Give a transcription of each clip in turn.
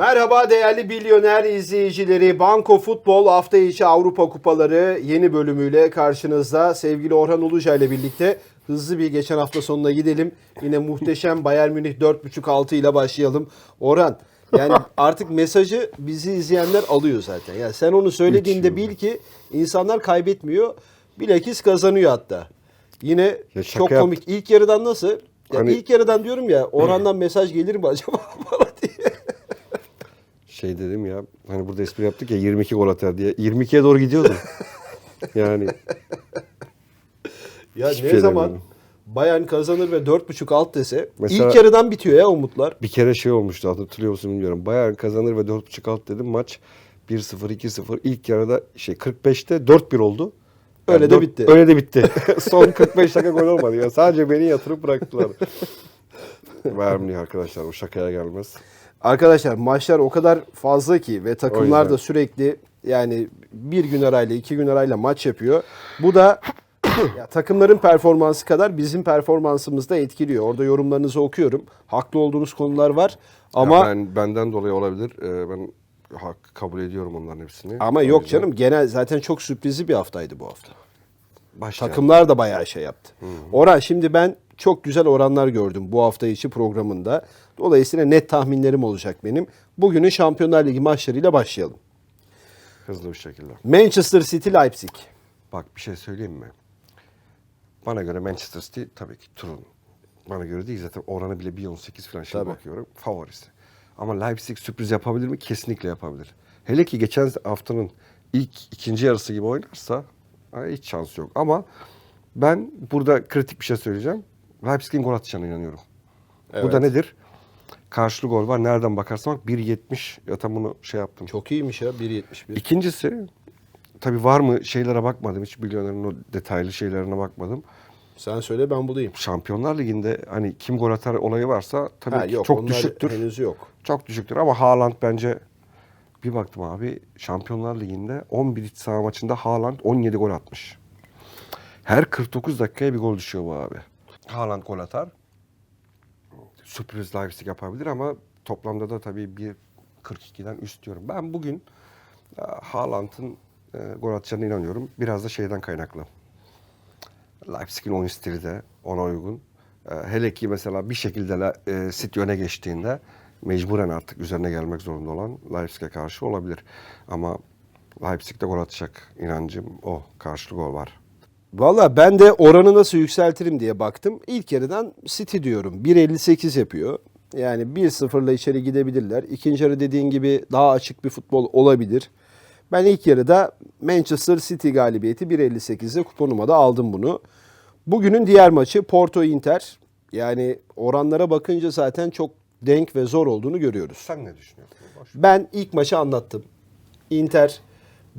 Merhaba değerli milyoner izleyicileri. Banko Futbol hafta içi Avrupa Kupaları yeni bölümüyle karşınızda. Sevgili Orhan Uluca ile birlikte hızlı bir geçen hafta sonuna gidelim. Yine muhteşem Bayern Münih 4.5-6 ile başlayalım. Orhan yani artık mesajı bizi izleyenler alıyor zaten. Yani sen onu söylediğinde bil ki insanlar kaybetmiyor. Bilakis kazanıyor hatta. Yine Ya çok yap- komik. İlk yarıdan nasıl? Ya Hani- ilk yarıdan diyorum ya Orhan'dan mesaj gelir mi acaba. Şey dedim ya hani burada espri yaptık ya 22 gol atar diye. 22'ye doğru gidiyordu. yani Ya ne şey zaman demiyorum. Bayern kazanır ve 4.5 alt dese Mesela- ilk yarıdan bitiyor ya umutlar. bir kere şey olmuştu hatırlıyor musun bilmiyorum. Bayern kazanır ve 4.5 alt dedim. Maç 1-0 2-0 ilk yarıda şey 45'te 4-1 oldu. Öyle de dört- bitti. Öyle de bitti. Son 45 dakika gol olmadı. ya. Sadece beni yatırıp bıraktılar. Bayern arkadaşlar bu şakaya gelmez. Arkadaşlar maçlar o kadar fazla ki ve takımlar da sürekli yani bir gün arayla iki gün arayla maç yapıyor. Bu da ya, takımların performansı kadar bizim performansımızı da etkiliyor. Orada yorumlarınızı okuyorum. Haklı olduğunuz konular var Ama ama ben benden dolayı olabilir. Ee, ben hak kabul ediyorum onların hepsini. ama O yok yüzden canım genel zaten çok sürprizli bir haftaydı bu hafta. başlayalım. Takımlar da bayağı şey yaptı. Orhan şimdi ben çok güzel oranlar gördüm bu hafta içi programında. Dolayısıyla net tahminlerim olacak benim. Bugünün Şampiyonlar Ligi maçlarıyla başlayalım. hızlı bir şekilde. Manchester City Leipzig. Bak bir şey söyleyeyim mi? Bana göre Manchester City tabii ki turun. Bana göre değil zaten oranı bile 1.18 falan şimdi Tabii. bakıyorum. Favorisi. Ama Leipzig sürpriz yapabilir mi? Kesinlikle yapabilir. Hele ki geçen haftanın ilk ikinci yarısı gibi oynarsa hiç şans yok. Ama ben burada kritik bir şey söyleyeceğim. Leipzig'in gol atacağına inanıyorum. Bu da Evet. nedir? Karşılığı gol var. Nereden bakarsan bak 1.70 ya tam bunu şey yaptım. Çok iyiymiş ya 1.71. İkincisi tabii var mı şeylere bakmadım. Hiç milyonerin o detaylı şeylerine bakmadım. Sen söyle ben bulayım. Şampiyonlar Ligi'nde hani kim gol atar olayı varsa tabii Ha, yok, çok düşüktür. Henüz yok. Çok düşüktür ama Haaland bence bir baktım abi Şampiyonlar Ligi'nde 11 iç saha maçında Haaland 17 gol atmış. Her 49 dakikaya bir gol düşüyor bu abi. Haaland gol atar. Sürpriz Leipzig yapabilir ama toplamda da tabii bir 42'den üst diyorum. Ben bugün e, Haaland'ın e, gol atacağına inanıyorum. Biraz da şeyden kaynaklı. Leipzig'in oyun stili de ona uygun. E, hele ki mesela bir şekilde e, City öne geçtiğinde mecburen artık üzerine gelmek zorunda olan Leipzig'e karşı olabilir. Ama Leipzig'de gol atacak inancım o. Karşılığı gol var. Valla ben de oranı nasıl yükseltirim diye baktım. İlk yarıdan City diyorum. 1.58 yapıyor. Yani 1-0'la içeri gidebilirler. İkinci yarı dediğin gibi daha açık bir futbol olabilir. Ben ilk yarıda Manchester City galibiyeti 1.58'de kuponuma da aldım bunu. Bugünün diğer maçı Porto Inter. Yani oranlara bakınca zaten çok denk ve zor olduğunu görüyoruz. Sen ne düşünüyorsun? Boş. Ben ilk maçı anlattım. Inter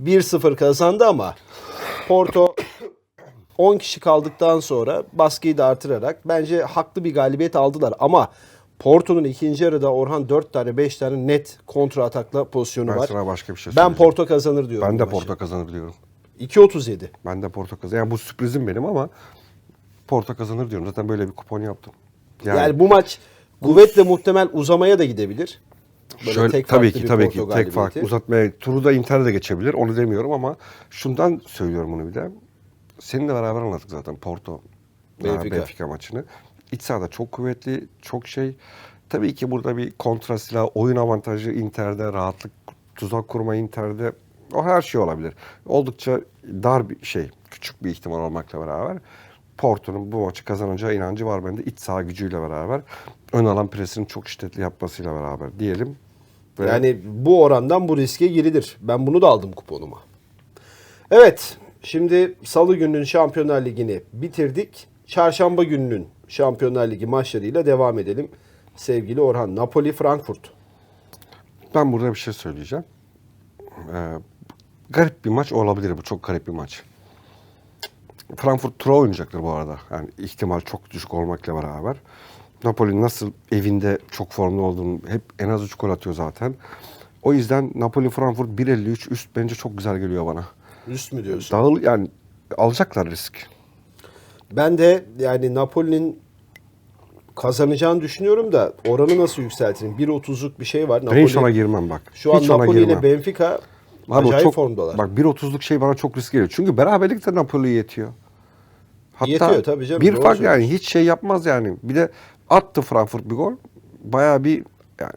1-0 kazandı ama Porto 10 kişi kaldıktan sonra baskıyı da artırarak bence haklı bir galibiyet aldılar. Ama Porto'nun ikinci yarıda Orhan 4 tane 5 tane net kontra atakla pozisyonu Ben var. sana başka bir şey ben. Porto kazanır diyorum. Ben de maçı. Porto kazanır diyorum. 2.37. Ben de Porto kazanır. Yani bu sürprizim benim ama Porto kazanır diyorum. Zaten böyle bir kupon yaptım. Yani, bu maç kuvvetle muhtemel uzamaya da gidebilir. Böyle Şöyle, tek tabii ki tabii ki tek fark uzatmaya turu da Inter de geçebilir onu demiyorum ama şundan söylüyorum bunu bir de. Seninle beraber anlattık zaten Porto Benfica. Benfica, Benfica maçını. İç sahada çok kuvvetli, çok şey. Tabii ki burada bir kontra silah, oyun avantajı Inter'de, rahatlık, tuzak kurma Inter'de. O her şey olabilir. Oldukça dar bir şey, küçük bir ihtimal olmakla beraber. Porto'nun bu maçı kazanacağı inancı var bende. İç saha gücüyle beraber. Ön alan presini çok şiddetli yapmasıyla beraber diyelim. Ve Yani bu orandan bu riske girilir. Ben bunu da aldım kuponuma. Evet. Şimdi salı gününün Şampiyonlar Ligi'ni bitirdik. Çarşamba gününün Şampiyonlar Ligi maçlarıyla devam edelim. Sevgili Orhan. Napoli Frankfurt. Ben burada bir şey söyleyeceğim. Ee, garip bir maç olabilir bu. Çok garip bir maç. Frankfurt tura oynayacaktır bu arada. Yani ihtimal çok düşük olmakla beraber. Napoli nasıl evinde çok formda olduğunu hep en az 3 gol atıyor zaten. O yüzden Napoli Frankfurt 1.53 üst bence çok güzel geliyor bana. Üst mü diyorsun? Dağıl yani alacaklar risk. Ben de yani Napoli'nin kazanacağını düşünüyorum da oranı nasıl yükseltirim? 1.30'luk bir şey var. Ben hiç ona girmem bak. Şu an hiç ona Napoli ile girmem. Benfica Abi o acayip çok, formdalar. Bak 1.30'luk şey bana çok risk geliyor. Çünkü beraberlik de Napoli'ye yetiyor. Hatta Yetiyor tabii canım, Bir doğru fark yani söylüyorsun. hiç şey yapmaz yani. Bir de attı Frankfurt bir gol. Bayağı bir yani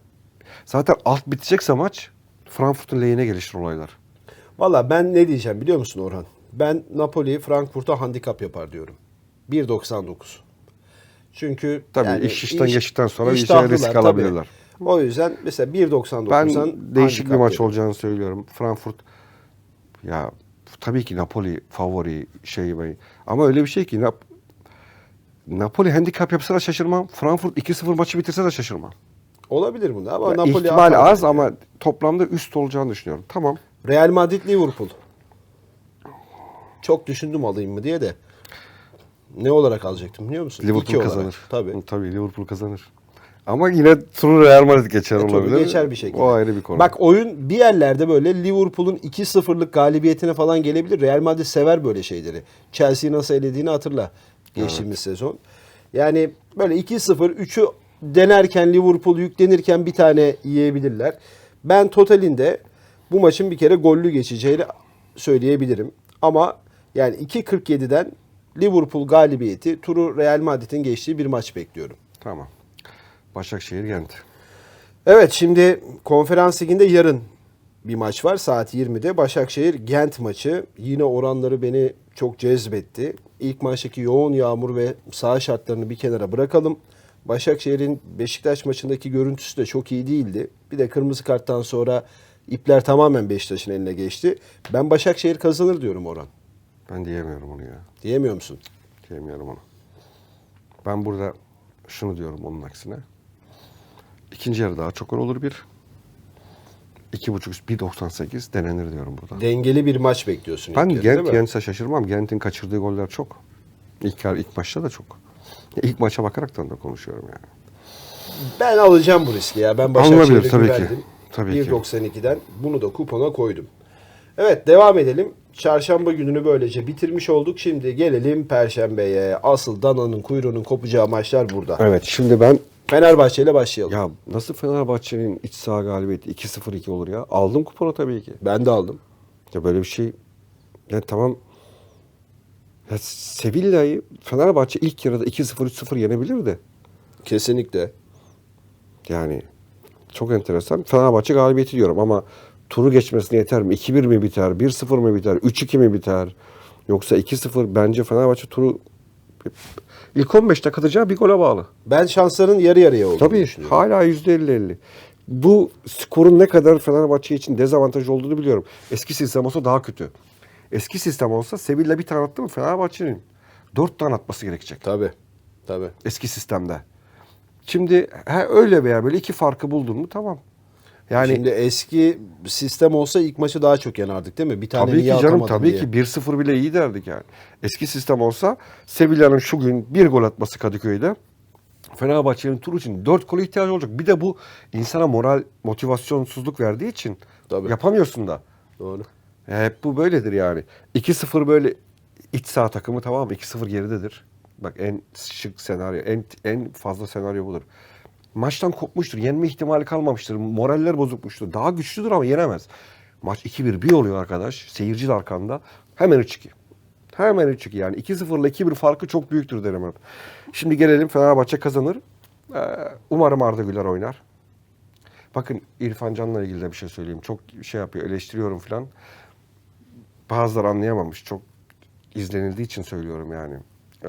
zaten alt bitecekse maç Frankfurt'un lehine gelişir olaylar. Valla ben ne diyeceğim biliyor musun Orhan? Ben Napoli Frankfurt'a handikap yapar diyorum. 1.99. Çünkü Tabii iş işten geçtikten sonra bir risk tabii. alabilirler. O yüzden mesela 1.99'dan Ben değişik bir maç yapar. olacağını söylüyorum. Frankfurt ya tabii ki Napoli favori şey. Ama öyle bir şey ki Nap Napoli handikap yapsa da şaşırmam. Frankfurt 2-0 maçı bitirse de şaşırmam. Olabilir bunda ama Ya Napoli ihtimal az ama toplamda üst olacağını düşünüyorum. Tamam. Real Madrid Liverpool. Çok düşündüm alayım mı diye de. Ne olarak alacaktım biliyor musun? İki Liverpool olarak. kazanır. Tabii. Tabii Liverpool kazanır. Ama yine turu Real Madrid geçer E, olabilir. geçer bir şekilde. O ayrı bir konu. Bak oyun bir yerlerde böyle Liverpool'un 2-0'lık galibiyetine falan gelebilir. Real Madrid sever böyle şeyleri. Chelsea'yi nasıl elediğini hatırla geçtiğimiz sezon. Yani böyle 2-0 3'ü denerken Liverpool yüklenirken bir tane yiyebilirler. Ben totalinde bu maçın bir kere gollü geçeceğini söyleyebilirim. Ama yani 2.47'den Liverpool galibiyeti turu Real Madrid'in geçtiği bir maç bekliyorum. Tamam. Başakşehir Gent. Evet şimdi konferans liginde yarın bir maç var saat 20'de. Başakşehir Gent maçı. Yine oranları beni çok cezbetti. İlk maçtaki yoğun yağmur ve saha şartlarını bir kenara bırakalım. Başakşehir'in Beşiktaş maçındaki görüntüsü de çok iyi değildi. Bir de kırmızı karttan sonra ipler tamamen Beşiktaş'ın eline geçti. Ben Başakşehir kazanır diyorum Orhan. Ben diyemiyorum onu ya. Diyemiyor musun? Diyemiyorum onu. Ben burada şunu diyorum onun aksine. İkinci yarı daha çok gol olur bir. İki buçuk üst 1.98 denenir diyorum burada. Dengeli bir maç bekliyorsun. ben Gent yense şaşırmam. Gent'in kaçırdığı goller çok. İlk, ilk maçta da çok. İlk maça bakaraktan da konuşuyorum yani. Ben alacağım bu riski ya. Ben Başakşehir'e tabii ki. Tabii ki. 1.92'den bunu da kupona koydum. Evet devam edelim. Çarşamba gününü böylece bitirmiş olduk. Şimdi gelelim Perşembe'ye. Asıl dananın kuyruğunun kopacağı maçlar burada. Evet şimdi ben Fenerbahçe ile başlayalım. ya nasıl Fenerbahçe'nin iç saha galibiyeti 2-0-2 olur ya? Aldım kuponu tabii ki. Ben de aldım. Ya böyle bir şey ya tamam ya Sevilla'yı Fenerbahçe ilk yarıda 2-0 3-0 yenebilirdi. Kesinlikle. Yani çok enteresan. Fenerbahçe galibiyeti diyorum ama turu geçmesine yeter mi? 2-1 mi biter? 1-0 mı biter? 3-2 mi biter? Yoksa 2-0 bence Fenerbahçe turu ilk 15 dakika atacağı bir gole bağlı. Ben şansların yarı yarıya olduğunu Tabii düşünüyorum. hala %50-50. Bu skorun ne kadar Fenerbahçe için dezavantaj olduğunu biliyorum. Eski sistem olsa daha kötü. Eski sistem olsa Sevilla bir tane attı mı Fenerbahçe'nin dört tane atması gerekecek. Tabii. Tabii. Eski sistemde. Şimdi he, öyle veya böyle iki farkı buldun mu tamam. Yani Şimdi eski sistem olsa ilk maçı daha çok yanardık değil mi? Bir tane tabii ki niye canım atamadın tabii diye. ki 1-0 bile iyi derdik yani. Eski sistem olsa Sevilla'nın şu gün bir gol atması Kadıköy'de Fenerbahçe'nin tur için 4 gol ihtiyacı olacak. Bir de bu insana moral, motivasyonsuzluk verdiği için Tabii. yapamıyorsun da. Doğru. E, Hep bu böyledir yani. 2-0 böyle iç saha takımı tamam mı? 2-0 geridedir. Bak en şık senaryo, en en fazla senaryo budur. Maçtan kopmuştur. Yenme ihtimali kalmamıştır. Moraller bozukmuştur. Daha güçlüdür ama yenemez. Maç 2-1 bir oluyor arkadaş. Seyirci de arkanda. Hemen 3-2. Hemen 3-2 yani. 2-0 ile 2-1 farkı çok büyüktür derim hep. Şimdi gelelim Fenerbahçe kazanır. Ee, umarım Arda Güler oynar. Bakın İrfan Can'la ilgili de bir şey söyleyeyim. Çok şey yapıyor, eleştiriyorum falan. Bazıları anlayamamış. Çok izlenildiği için söylüyorum yani. Ee,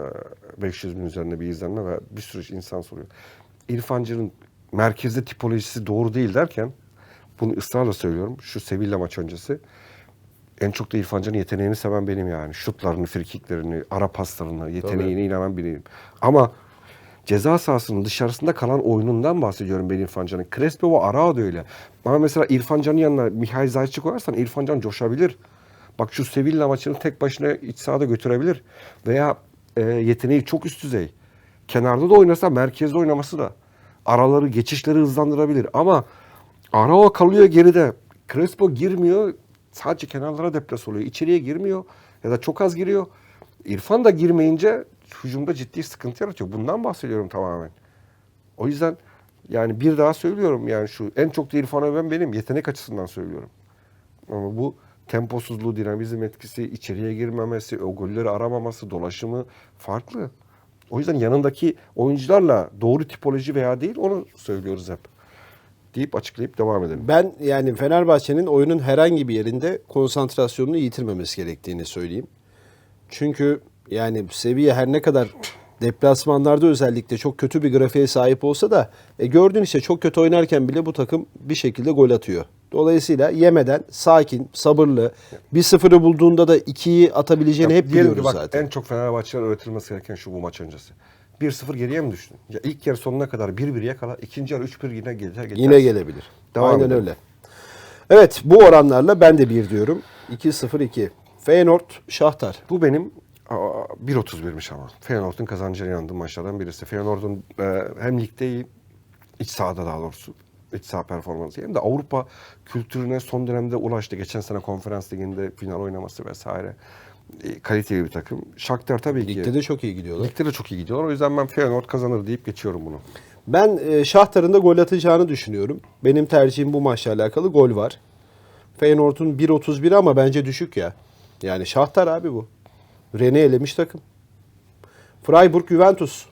500 bin üzerinde bir izlenme ve bir sürü insan soruyor. İrfan Can'ın merkezde tipolojisi doğru değil derken bunu ısrarla söylüyorum. Şu Sevilla maç öncesi en çok da İrfan Can'ın yeteneğini seven benim yani. Şutlarını, frikiklerini, ara paslarını, yeteneğine inanan biriyim. Ama ceza sahasının dışarısında kalan oyunundan bahsediyorum ben İrfan Can'ın. Crespo ve Arao da öyle. Ama mesela İrfan Can'ın yanına Mihail Zayt'ı koyarsan İrfan Can coşabilir. Bak şu Sevilla maçını tek başına iç sahada götürebilir. Veya e, yeteneği çok üst düzey. Kenarda da oynasa merkezde oynaması da. Araları, geçişleri hızlandırabilir. Ama Arao kalıyor geride. Crespo girmiyor. Sadece kenarlara deplas oluyor. İçeriye girmiyor. Ya da çok az giriyor. İrfan da girmeyince hücumda ciddi sıkıntı yaratıyor. Bundan bahsediyorum tamamen. O yüzden yani bir daha söylüyorum yani şu en çok da İrfan öven benim yetenek açısından söylüyorum. Ama bu temposuzluğu, dinamizm etkisi, içeriye girmemesi, o golleri aramaması, dolaşımı farklı. O yüzden yanındaki oyuncularla doğru tipoloji veya değil onu söylüyoruz hep. Deyip açıklayıp devam edelim. Ben yani Fenerbahçe'nin oyunun herhangi bir yerinde konsantrasyonunu yitirmemesi gerektiğini söyleyeyim. Çünkü yani seviye her ne kadar deplasmanlarda özellikle çok kötü bir grafiğe sahip olsa da e, gördün işte çok kötü oynarken bile bu takım bir şekilde gol atıyor. Dolayısıyla yemeden sakin, sabırlı, 1-0'ı bulduğunda da 2'yi atabileceğini Ya hep biliyoruz bak, zaten. En çok Fenerbahçe'ye öğretilmesi gereken şu bu maç öncesi. 1-0 geriye mi düştün? Ya ilk yarı sonuna kadar 1-1 yakala, ikinci yarı 3-1 yine gelir. geçersin. Yine gelebilir. Devam Aynen edelim. öyle. Evet bu oranlarla ben de bir diyorum. 2-0-2. Feyenoord, Şahtar. Bu benim aa, 1.31'miş ama. Feyenoord'un kazanacağına inandığım maçlardan birisi. Feyenoord'un e, hem ligde iyi, iç sahada daha doğrusu iç saha performansı hem de Avrupa kültürüne son dönemde ulaştı. Geçen sene konferans liginde final oynaması vesaire. E, kaliteli bir takım. Shakhtar tabii ki. Ligde de çok iyi gidiyorlar. Ligde de çok iyi gidiyorlar. O yüzden ben Feyenoord kazanır deyip geçiyorum bunu. Ben e, Şahtar'ın da gol atacağını düşünüyorum. Benim tercihim bu maçla alakalı gol var. Feyenoord'un 1.31 ama bence düşük ya. Yani Şahtar abi bu. Ren'i elemiş takım. Freiburg Juventus.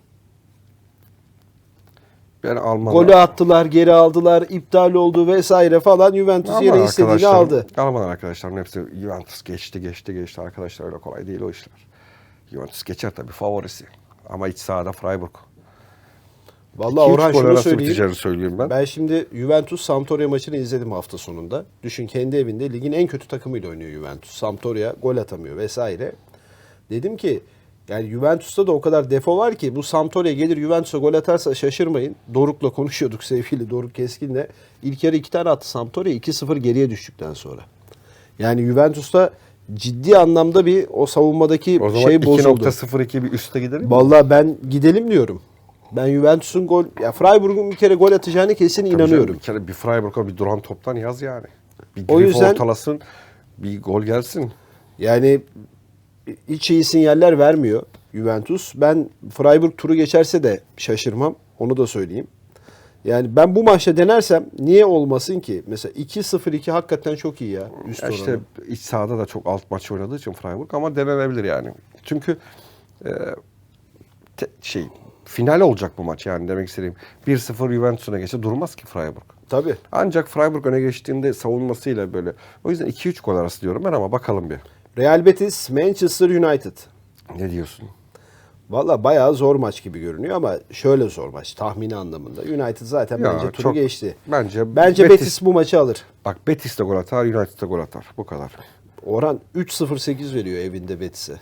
Ben Alman Golü attılar, geri aldılar, iptal oldu vesaire falan. Juventus Alman yine istediğini aldı. Alman arkadaşlarım hepsi Juventus geçti geçti geçti arkadaşlar öyle kolay değil o işler. Juventus geçer tabii favorisi. Ama iç sahada Freiburg. Vallahi 2-3 Orhan şunu söyleyeyim. söyleyeyim ben. Ben şimdi Juventus Sampdoria maçını izledim hafta sonunda. Düşün kendi evinde ligin en kötü takımıyla oynuyor Juventus. Sampdoria gol atamıyor vesaire. Dedim ki yani Juventus'ta da o kadar defo var ki bu Sampdoria gelir Juventus'a gol atarsa şaşırmayın. Doruk'la konuşuyorduk sevgili Doruk Keskin'le. İlk yarı iki tane attı Sampdoria 2-0 geriye düştükten sonra. Yani Juventus'ta ciddi anlamda bir o savunmadaki O zaman şey bozuldu. 2.02 bir üste gidelim mi? Vallahi ben gidelim diyorum. Ben Juventus'un gol ya Freiburg'un bir kere gol atacağını kesin Tabii canım, inanıyorum. Bir kere bir Freiburg'a bir duran toptan yaz yani. Bir O yüzden- ortalasın, bir gol gelsin. Yani hiç iyi sinyaller vermiyor Juventus. Ben Freiburg turu geçerse de şaşırmam. Onu da söyleyeyim. Yani ben bu maçta denersem niye olmasın ki? Mesela 2-0-2 hakikaten çok iyi ya. Üst Ya işte oranı. iç sahada da çok alt maç oynadığı için Freiburg ama denenebilir yani. Çünkü e, te- şey final olacak bu maç yani demek istediğim. 1-0 Juventus'una geçse durmaz ki Freiburg. Tabii. Ancak Freiburg öne geçtiğinde savunmasıyla böyle. O yüzden 2-3 gol arası diyorum ben ama bakalım bir. Real Betis, Manchester United. Ne diyorsun? Valla bayağı zor maç gibi görünüyor ama şöyle zor maç tahmini anlamında. United zaten Ya, bence turu çok- geçti. Bence Bence Betis- Betis bu maçı alır. Bak Betis de gol atar, United de gol atar. Bu kadar. Oran 3.08 veriyor evinde Betis'e.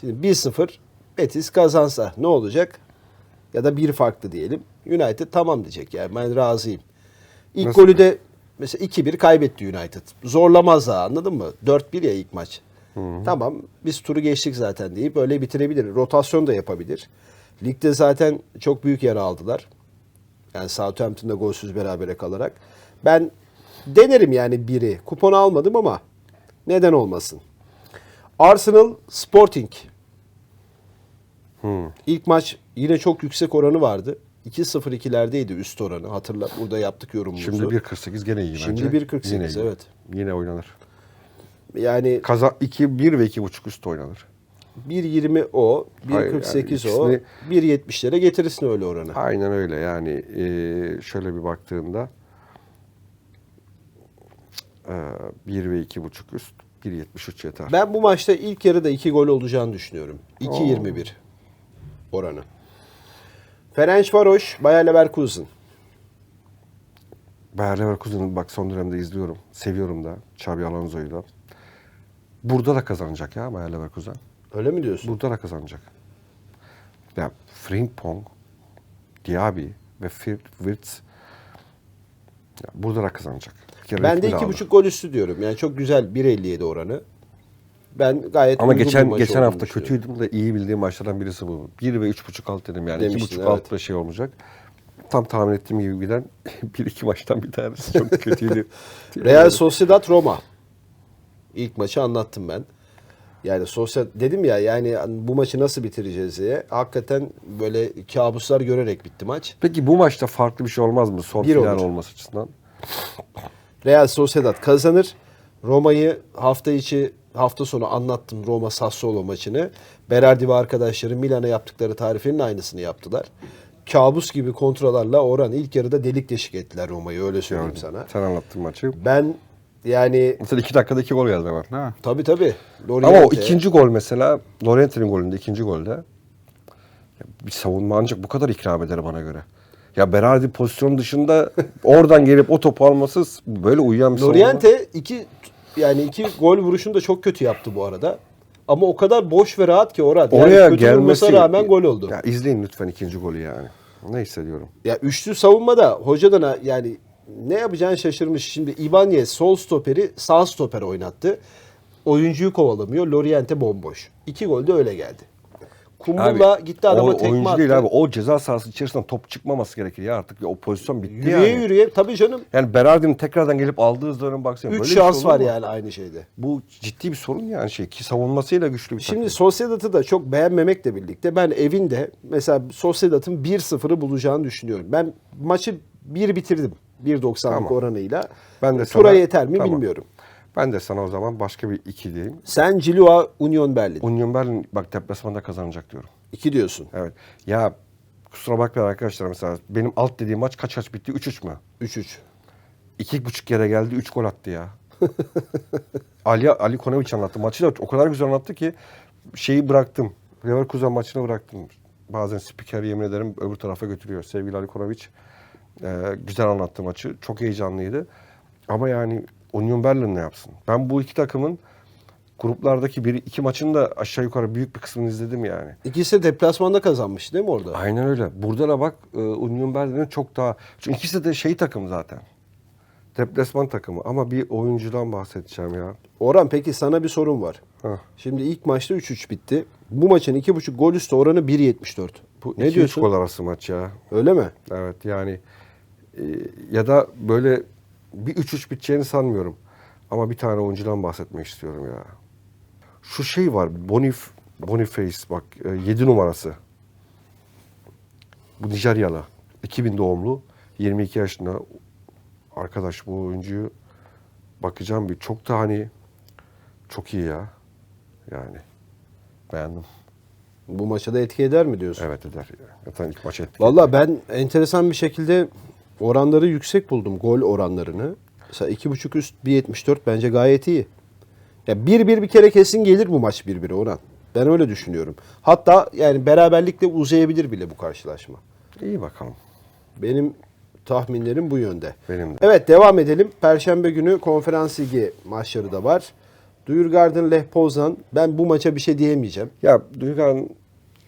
Şimdi 1-0 Betis kazansa ne olacak? Ya da bir farklı diyelim. United tamam diyecek yani ben razıyım. İlk Nasıl? golü de mesela 2-1 kaybetti United. Zorlamaz daha anladın mı? 4-1 ya ilk maç. Tamam biz turu geçtik zaten deyip öyle bitirebilir. Rotasyon da yapabilir. Ligde zaten çok büyük yara aldılar. Yani Southampton'da golsüz berabere kalarak. Ben denerim yani biri. Kupon almadım ama neden olmasın. Arsenal Sporting. Hmm. İlk maç yine çok yüksek oranı vardı. 2-0-2'lerdeydi üst oranı. Hatırla burada yaptık yorumumuzu. Şimdi 1.48 gene iyi Şimdi bence. 1.48, Yine iyi. evet. Yine oynanır. Yani Kaza 2 1 ve 2.5 üst oynanır. 1.20 o, Hayır, 1.48 yani o, ikisini- 1.70'lere getirirsin öyle oranı. Aynen öyle yani e, şöyle bir baktığında e, 1 ve 2.5 üst 1.73 yeter. Ben bu maçta ilk yarıda 2 gol olacağını düşünüyorum. 2.21 oranı. Ferencvaroş, Bayer Leverkusen. Bayer Leverkusen'ı bak son dönemde izliyorum. Seviyorum da. Xabi Alonso'yu da. Burada da kazanacak ya Bayer Leverkusen. Öyle mi diyorsun? Burada da kazanacak. Ya Frimpong, Diaby ve Wirtz burada da kazanacak. Ben de aldı. 2.5 gol üstü diyorum. Yani çok güzel 1.57 oranı. Ben gayet Ama geçen geçen hafta kötüydüm de iyi bildiğim maçlardan birisi bu. 1 ve 3.5 alt dedim yani. Demiştin, 2.5 evet. alt da şey olmayacak. Tam tahmin ettiğim gibi giden bir iki maçtan bir tanesi çok kötüydü. Real Sociedad Roma. İlk maçı anlattım ben. Yani sosyal dedim ya yani bu maçı nasıl bitireceğiz diye. Hakikaten böyle kabuslar görerek bitti maç. Peki bu maçta farklı bir şey olmaz mı? Son Bir final olması açısından. Real Sociedad kazanır. Roma'yı hafta içi hafta sonu anlattım Roma Sassuolo maçını. Berardi ve arkadaşları Milan'a yaptıkları tarifenin aynısını yaptılar. Kabus gibi kontrollerle oran ilk yarıda delik deşik ettiler Roma'yı öyle söyleyeyim sana. Sen anlattın maçı. Ben yani Mesela iki dakikada iki gol geldi var. Ha. tabii tabii. Ama o Loriente- ikinci gol mesela Loriente'nin golünde ikinci golde ya bir savunma ancak bu kadar ikram eder bana göre. Ya Berardi pozisyon dışında oradan gelip o topu alması böyle uyuyan bir savunma. Loriente iki yani iki gol vuruşunu da çok kötü yaptı bu arada. Ama o kadar boş ve rahat ki orada. Yani Oraya kötü gelmesi rağmen gol oldu. Ya izleyin lütfen ikinci golü yani. Ne hissediyorum? Ya üçlü savunmada hocadan yani ne yapacağını şaşırmış. Şimdi Ibanez sol stoperi sağ stoper oynattı. Oyuncuyu kovalamıyor. Loriente bomboş. İki gol de öyle geldi. Kumbulla gitti adama o, tekme oyuncu attı. değil abi. O ceza sahası içerisinden top çıkmaması gerekir ya artık. O pozisyon bitti Yürüye yani. yürüye. Tabii canım. Yani Berardi'nin tekrardan gelip aldığı hızlarına baksana. Üç Böyle şey şans olur var mu? yani aynı şeyde. Bu ciddi bir sorun yani şey ki savunmasıyla güçlü bir Şimdi takım. Sociedad'ı da çok beğenmemekle birlikte ben evinde mesela Sociedad'ın 1-0'ı bulacağını düşünüyorum. Ben maçı 1 bitirdim. 1.90'lık Tamam. oranıyla. Ben de Tura sana- yeter mi Tamam. bilmiyorum. Ben de sana o zaman başka bir iki diyeyim. Sen Cilua Union Berlin. Union Berlin bak deplasmanda kazanacak diyorum. 2 diyorsun. Evet. Ya kusura bakmayın arkadaşlar mesela benim alt dediğim maç kaç kaç bitti? 3-3 mü? 3-3. İki buçuk kere geldi, üç gol attı ya. Ali Ali Konovic anlattı. Maçı da o kadar güzel anlattı ki şeyi bıraktım. Leverkusen maçını bıraktım. Bazen spiker yemin ederim öbür tarafa götürüyor. Sevgili Ali Konovic e, güzel anlattı maçı. Çok heyecanlıydı. Ama yani Union Berlin ne yapsın? Ben bu iki takımın gruplardaki bir iki maçın da aşağı yukarı büyük bir kısmını izledim yani. İkisi de deplasmanda kazanmış değil mi orada? Aynen öyle. Burada da bak e, Union Berlin'in çok daha... Çünkü ikisi de şey takım zaten. Deplasman takımı. Ama bir oyuncudan bahsedeceğim ya. Orhan peki sana bir sorum var. Heh. Şimdi ilk maçta 3-3 bitti. Bu maçın 2.5 gol üstü oranı 1.74. Bu ne diyorsun? gol arası maç ya. Öyle mi? Evet yani e, ya da böyle bir 3-3 biteceğini sanmıyorum. Ama bir tane oyuncudan bahsetmek istiyorum ya. Şu şey var. Bonif Boniface bak 7 numarası. Bu Nijeryalı. 2000 doğumlu. 22 yaşında. Arkadaş bu oyuncuyu bakacağım bir çok da hani çok iyi ya. Yani beğendim. Bu maça da etki eder mi diyorsun? Evet eder. Zaten ilk maç ettik. Valla ben enteresan bir şekilde oranları yüksek buldum. Gol oranlarını. Mesela 2.5 üst 1.74 bence gayet iyi. Ya 1-1 bir kere kesin gelir bu maç 1-1 oran. Ben öyle düşünüyorum. Hatta yani beraberlikle uzayabilir bile bu karşılaşma. İyi bakalım. Benim tahminlerim bu yönde. Benim de. Evet devam edelim. Perşembe günü konferans ligi maçları da var. Duyurgarden Poznan. Ben bu maça bir şey diyemeyeceğim. Ya Duygan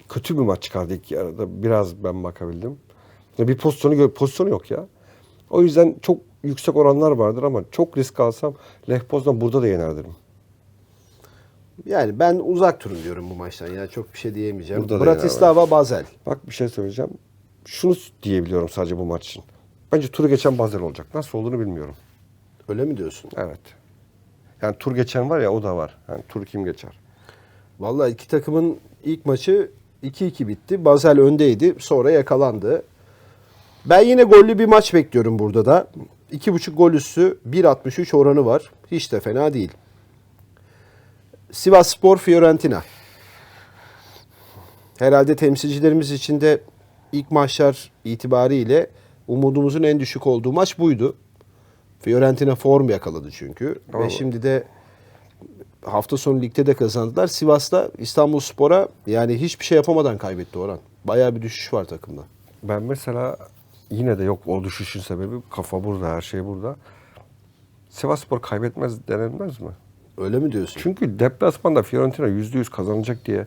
kötü bir maç çıkardı ilk yarıda. Biraz ben bakabildim. Bir pozisyonu gö- pozisyonu yok ya. O yüzden çok yüksek oranlar vardır ama çok risk alsam Lech Poznan burada da yener derim. Yani ben uzak durun diyorum bu maçtan. Yani çok bir şey diyemeyeceğim. Burada da Bratislava Basel. Bak bir şey söyleyeceğim. Şunu diyebiliyorum sadece bu maç için. Bence turu geçen Basel olacak. Nasıl olduğunu bilmiyorum. Öyle mi diyorsun? Evet. Yani tur geçen var ya o da var. Yani tur kim geçer? Vallahi iki takımın ilk maçı 2-2 bitti. Basel öndeydi. Sonra yakalandı. Ben yine gollü bir maç bekliyorum burada da. 2.5 gol üstü 1.63 oranı var. Hiç de fena değil. Sivas Spor Fiorentina. Herhalde temsilcilerimiz için de ilk maçlar itibariyle umudumuzun en düşük olduğu maç buydu. Fiorentina form yakaladı çünkü. Ve Doğru. şimdi de hafta sonu ligde de kazandılar. Sivas'ta İstanbul Spor'a yani hiçbir şey yapamadan kaybetti Orhan. Bayağı bir düşüş var takımda. Ben mesela yine de yok o düşüşün sebebi kafa burada her şey burada. Sivasspor kaybetmez denilmez mi? Öyle mi diyorsun? Çünkü deplasmanda Fiorentina yüzde yüz kazanacak diye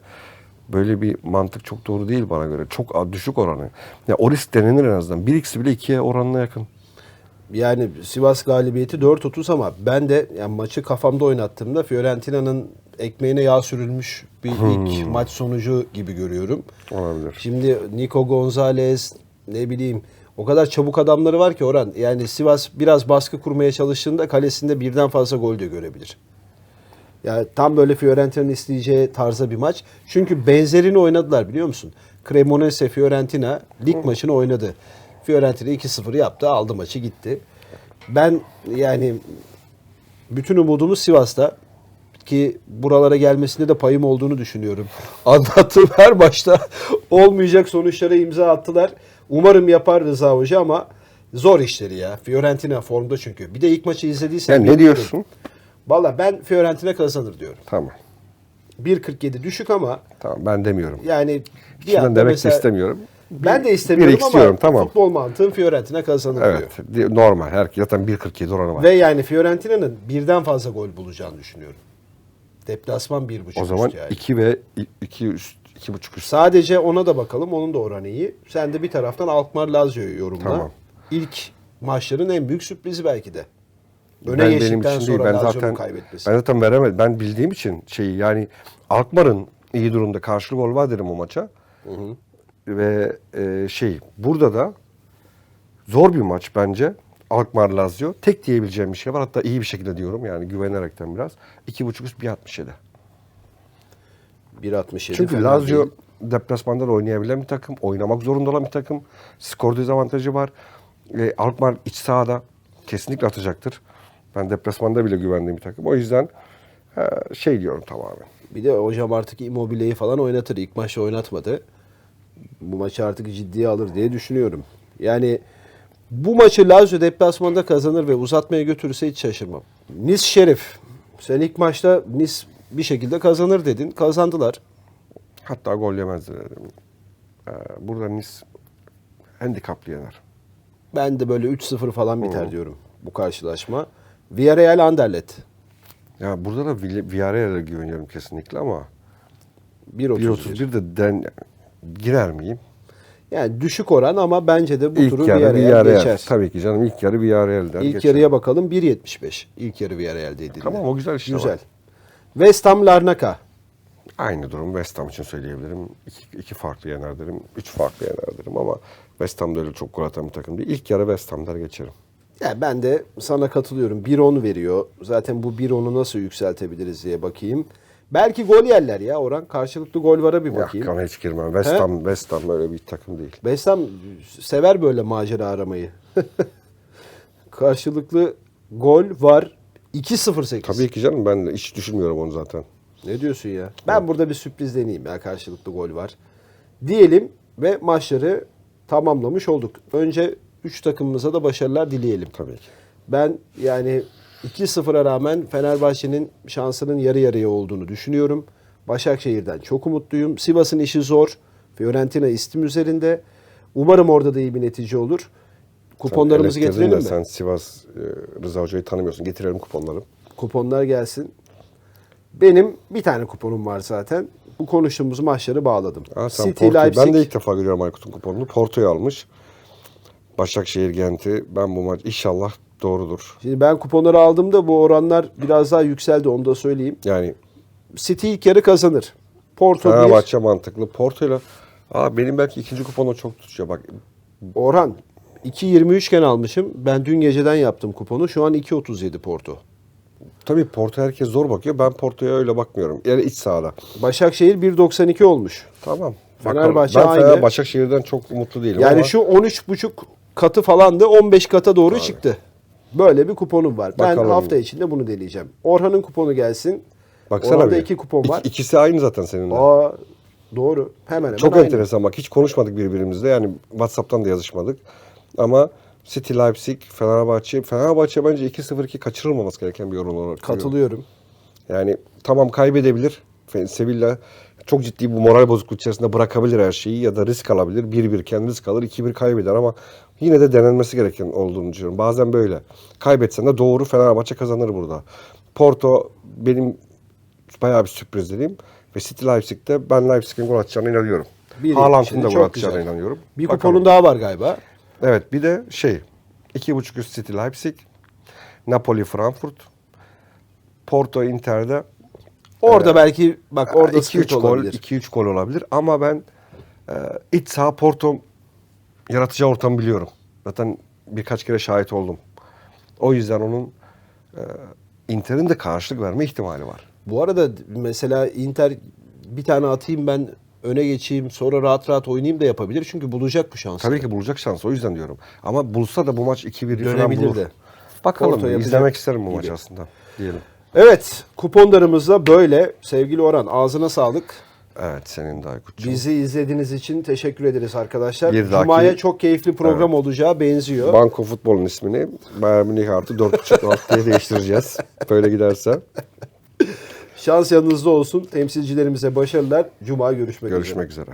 böyle bir mantık çok doğru değil bana göre. Çok düşük oranı. Ya o risk denenir en azından. 1x bile 2'ye oranına yakın. Yani Sivas galibiyeti 4-30 ama ben de yani maçı kafamda oynattığımda Fiorentina'nın ekmeğine yağ sürülmüş bir ilk maç sonucu gibi görüyorum. Olabilir. Şimdi Nico Gonzalez ne bileyim o kadar çabuk adamları var ki Orhan. Yani Sivas biraz baskı kurmaya çalıştığında kalesinde birden fazla gol de görebilir. Yani tam böyle Fiorentina'nın isteyeceği tarza bir maç. Çünkü benzerini oynadılar biliyor musun? Cremonese Fiorentina lig maçını oynadı. Fiorentina 2-0 yaptı, aldı maçı gitti. Ben yani bütün umudumuz Sivas'ta ki buralara gelmesinde de payım olduğunu düşünüyorum. Anlattığım her maçta olmayacak sonuçlara imza attılar. Umarım yapar Rıza Hoca ama zor işleri ya. Fiorentina formda çünkü. Bir de ilk maçı izlediysen... Sen ne diyorsun? Valla ben Fiorentina kazanır diyorum. Tamam. 1.47 düşük ama Tamam ben demiyorum. yani bir anda demek mesela- istemiyorum. Ben de istemiyorum ama istiyorum, tamam. futbol mantığım Fiorentina kazanır Evet. diyor. di- Normal. Her, zaten 1.47 oranı var. Ve yani Fiorentina'nın birden fazla gol bulacağını düşünüyorum. Deplasman 1.5 o zaman üst yani. 2 ve 2 üst 2.5 üst. Sadece ona da bakalım. Onun da oranı iyi. Sen de bir taraftan Alkmaar Lazio'yu yorumla. Tamam. İlk maçların en büyük sürprizi belki de. Öne Ben benim için değil. Ben zaten kaybetmesi. ben zaten veremedim. Ben bildiğim için şeyi yani Alkmaar'ın iyi durumda karşılık gol var derim o maça. Ve e, şey burada da zor bir maç bence. Alkmaar Lazio. Tek diyebileceğim bir şey var. Hatta iyi bir şekilde diyorum yani güvenerekten biraz. 2.5 üst 1.67. 1.67 Çünkü Lazio değil. deplasmanda da oynayabilen bir takım. Oynamak zorunda olan bir takım. Skor dezavantajı var. E, Alkmaar iç sahada kesinlikle atacaktır. Ben deplasmanda bile güvendiğim bir takım. O yüzden e, şey diyorum tamamen. Bir de hocam artık Immobile'yi falan oynatır. İlk maçta oynatmadı. Bu maçı artık ciddiye alır diye düşünüyorum. Yani bu maçı Lazio deplasmanda kazanır ve uzatmaya götürürse hiç şaşırmam. Nis Şerif. Sen ilk maçta Nis bir şekilde kazanır dedin. Kazandılar. Hatta gol yemezler dedim. E, burada Nice handikaplı yener. Ben de böyle 3-0 falan biter diyorum bu karşılaşma. Villarreal Anderlet. Ya burada da Vill- Villarreal'e güveniyorum kesinlikle ama 1.31. 1.31 de den girer miyim? Yani düşük oran ama bence de bu ilk turu yarı Villarreal, Villarreal. geçer. Tabii ki canım ilk yarı Villarreal der. İlk geçer. yarıya bakalım 1.75. İlk yarı Villarreal'deydi. Tamam, o güzel işte Güzel. var. West Ham Larnaca. Aynı durum West Ham için söyleyebilirim. İki, iki farklı yener derim. Üç farklı yener derim ama West Ham da öyle çok gol atan bir takım değil. İlk yarı West Ham der geçerim. Ya ben de sana katılıyorum. 1.10 veriyor. Zaten bu 1.10'u nasıl yükseltebiliriz diye bakayım. Belki gol yerler ya Orhan. Karşılıklı gol vara bir bakayım. Yok hiç girmem. West? Ham, West Ham öyle bir takım değil. West Ham sever böyle macera aramayı. Karşılıklı gol var. 2-0-8. Tabii ki canım ben de hiç düşünmüyorum onu zaten. Ne diyorsun ya? Ben burada bir sürpriz deneyeyim ya karşılıklı gol var. Diyelim ve maçları tamamlamış olduk. Önce 3 takımımıza da başarılar dileyelim. Tabii ki. Ben yani 2-0'a rağmen Fenerbahçe'nin şansının yarı yarıya olduğunu düşünüyorum. Başakşehir'den çok umutluyum. Sivas'ın işi zor. Fiorentina istim üzerinde. Umarım orada da iyi bir netice olur. Kuponlarımızı Sen getirelim mi? Sen Sivas e, Rıza Hoca'yı tanımıyorsun. Getirelim kuponları. Kuponlar gelsin. Benim bir tane kuponum var zaten. Bu konuştuğumuz maçları bağladım. Aa, sen City, Porto- Leipzig. Ben de ilk defa görüyorum Aykut'un kuponunu. Porto'yu almış. Başakşehir Gent'i. Ben bu maç inşallah doğrudur. Şimdi ben kuponları aldığımda bu oranlar biraz daha yükseldi onu da söyleyeyim. Yani City ilk yarı kazanır. Porto 1. Fenerbahçe mantıklı. Porto'yla Aa, benim belki ikinci kuponu çok tutacak. Bak Orhan 2.23 iken almışım. Ben dün geceden yaptım kuponu. Şu an 2.37 Porto. tabii Porto herkes zor bakıyor. Ben Porto'ya öyle bakmıyorum. Yani iç sahada. Başakşehir 1.92 olmuş. Tamam. Fenerbahçe ben aynı. Fener- Başakşehir'den çok umutlu değilim Yani ama şu 13.5 katı falan da 15 kata doğru çıktı. Böyle bir kuponum var. Ben Bakalım. hafta içinde bunu deneyeceğim. Orhan'ın kuponu gelsin. baksana Orhan'da bir. iki kupon var. İki- ikisi aynı zaten seninle. Aa, doğru. Hemen hemen Çok aynı. enteresan bak hiç konuşmadık birbirimizle yani WhatsApp'tan da yazışmadık. Ama City Leipzig, Fenerbahçe, Fenerbahçe bence 2-0-2 kaçırılmaması gereken bir yorum olarak görüyorum. Katılıyorum. Yani tamam kaybedebilir. Sevilla çok ciddi bu moral bozukluğu içerisinde bırakabilir her şeyi ya da risk alabilir. 1-1 kendi risk alır, 2-1 kaybeder ama yine de denenmesi gereken olduğunu düşünüyorum. Bazen böyle. Kaybetsen de doğru Fenerbahçe kazanır burada. Porto benim bayağı bir sürpriz dediğim ve City Leipzig'te ben Leipzig'in gol atacağına inanıyorum. Haaland'ın da gol atacağına güzel. inanıyorum. Bir kuponun daha var galiba. Evet bir de şey 2.5 üst City Leipzig, Napoli Frankfurt, Porto Inter'de Orada belki bak orada 2-3 sıkıntı gol, olabilir. 2-3 gol olabilir ama ben e, iç saha Porto yaratacağı ortamı biliyorum. Zaten birkaç kere şahit oldum. O yüzden onun e, Inter'in de karşılık verme ihtimali var. Bu arada mesela Inter bir tane atayım ben öne geçeyim sonra rahat rahat oynayayım da yapabilir. Çünkü bulacak bu şansı. Tabii ki bulacak şans o yüzden diyorum. Ama bulsa da bu maç 2-1 falan Dönebilir bulur. de. Bakalım Porto yapacak izlemek isterim bu gibi. maçı aslında diyelim. Evet kuponlarımız da böyle. Sevgili Orhan ağzına sağlık. Evet senin de Aykut'cum. Bizi izlediğiniz için teşekkür ederiz arkadaşlar. Bir dahaki- Cuma'ya çok keyifli program olacağı benziyor. Banko Futbol'un ismini Bayern Münih artı 4.5 alt diye değiştireceğiz. Böyle giderse. Şans yanınızda olsun. Temsilcilerimize başarılar. Cuma görüşmek üzere. Görüşmek üzere.